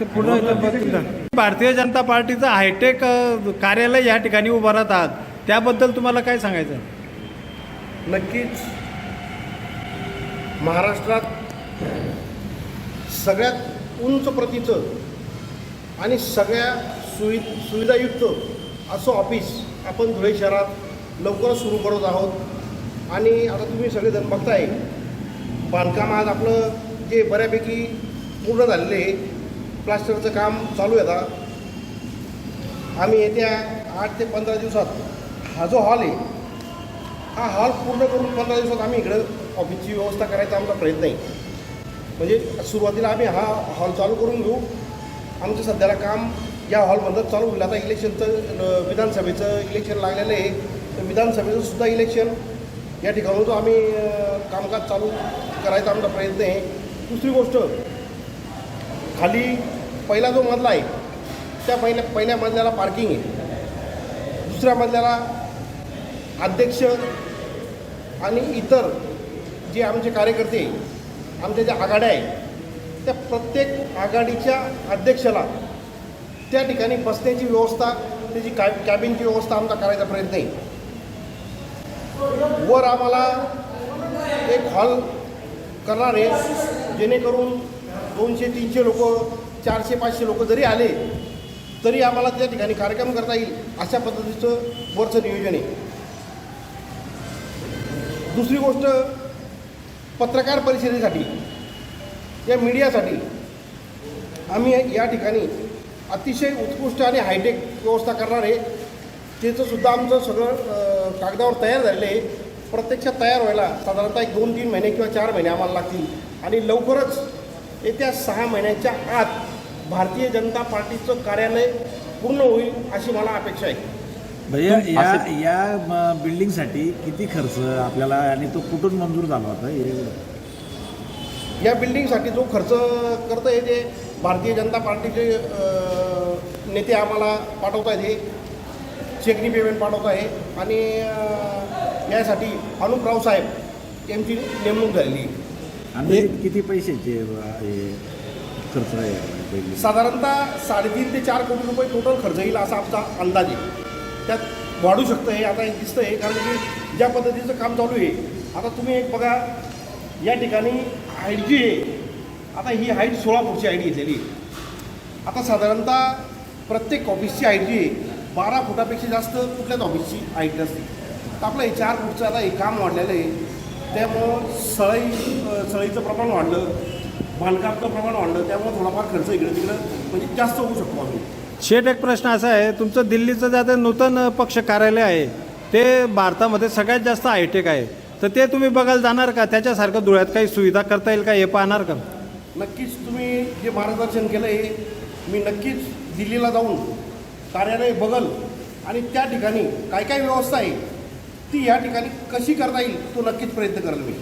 ते पुढं इथं भारतीय जनता पार्टीचं हायटेक कार्यालय या ठिकाणी उभारत आहात त्याबद्दल तुम्हाला काय सांगायचं नक्कीच. महाराष्ट्रात सगळ्यात उंच प्रतीचं आणि सगळ्या सुवि सुविधायुक्त असं ऑफिस आपण धुळे शहरात लवकरच सुरू करत आहोत. आणि आता तुम्ही सगळेजण बघताय बांधकाम आज आपलं जे बऱ्यापैकी पूर्ण झालेलं आहे प्लास्टरचं काम चालू आहे आता. आम्ही येत्या आठ ते पंधरा दिवसात हा जो हॉल आहे हा हॉल पूर्ण करून पंधरा दिवसात आम्ही इकडं ऑफिसची व्यवस्था करायचा आमचा प्रयत्न आहे. म्हणजे सुरुवातीला आम्ही हा हॉल चालू करून घेऊ. आमचं सध्याला काम या हॉलमधलं चालू होईल. आता इलेक्शनचं विधानसभेचं इलेक्शन लागलेलं आहे. तर विधानसभेचं सुद्धा इलेक्शन या ठिकाणून जो आम्ही कामकाज चालू करायचा आमचा प्रयत्न आहे. दुसरी गोष्ट खाली पहिला जो मजला आहे त्या पहिल्या पहिल्या मजल्याला पार्किंग आहे. दुसऱ्या मजल्याला अध्यक्ष आणि इतर जे आमचे कार्यकर्ते आमच्या ज्या आघाड्या आहेत त्या प्रत्येक आघाडीच्या अध्यक्षाला त्या ठिकाणी बसण्याची व्यवस्था त्याची कॅ कॅबिनची व्यवस्था आमचा करायचा प्रयत्न आहे. वर आम्हाला एक हॉल करणार आहे जेणेकरून दोनशे तीनशे लोक चारशे पाचशे लोक जरी आले तरी आम्हाला त्या ठिकाणी कार्यक्रम करता येईल अशा पद्धतीचं वरचं नियोजन आहे. दुसरी गोष्ट पत्रकार परिषदेसाठी या मीडियासाठी आम्ही या ठिकाणी अतिशय उत्कृष्ट आणि हायटेक व्यवस्था करणार आहे. त्याचं सुद्धा आमचं सगळं कागदावर तयार झालेलं आहे. प्रत्यक्षात तयार व्हायला साधारणतः एक दोन तीन महिने किंवा चार महिने आम्हाला लागतील. आणि लवकरच येत्या सहा महिन्याच्या आत भारतीय जनता पार्टीचं कार्यालय पूर्ण होईल अशी मला अपेक्षा आहे. भैया या या बिल्डिंगसाठी किती खर्च आपल्याला आणि तो कुठून मंजूर झाला होता? हे या बिल्डिंगसाठी जो खर्च करतं आहे ते भारतीय जनता पार्टीचे नेते आम्हाला पाठवत आहेत हे चेकनी पेमेंट पाठवत आहे आणि यासाठी अनुप राव साहेब यांची नेमणूक झालेली आहे. आणि किती पैशाचे खर्च आहे साधारणतः साडेतीन ते चार कोटी रुपये टोटल खर्च येईल असा आमचा अंदाज आहे. त्यात वाढू शकतं हे आता दिसतं आहे कारण की ज्या पद्धतीचं काम चालू आहे आता तुम्ही एक बघा या ठिकाणी हाईट जी आहे आता ही हाईट सोळा फूटची हाईट घेतलेली आहे. आता साधारणतः प्रत्येक ऑफिसची हाईट जी आहे बारा फुटापेक्षा जास्त कुठल्याच ऑफिसची हाईट नसते. तर आपलं हे चार फूटचं आता हे काम वाढलेलं आहे त्यामुळं सळई सळईचं प्रमाण वाढलं बांधकामचं प्रमाण वाढलं त्यामुळे थोडाफार खर्च इकडे तिकडं म्हणजे जास्त होऊ शकतो आम्ही. शेट एक प्रश्न असा आहे तुमचं दिल्लीचं जे आता नूतन पक्ष कार्यालय आहे ते भारतामध्ये सगळ्यात जास्त हायटेक आहे. तर ते तुम्ही बघायला जाणार का? त्याच्यासारखं धुळ्यात काही सुविधा करता येईल का? हे पाहणार का? नक्कीच तुम्ही जे मार्गदर्शन केलं आहे मी नक्कीच दिल्लीला जाऊन कार्यालय बघल आणि त्या ठिकाणी काय काय व्यवस्था आहे ती या ठिकाणी कशी करता येईल तो नक्कीच प्रयत्न करेल मी.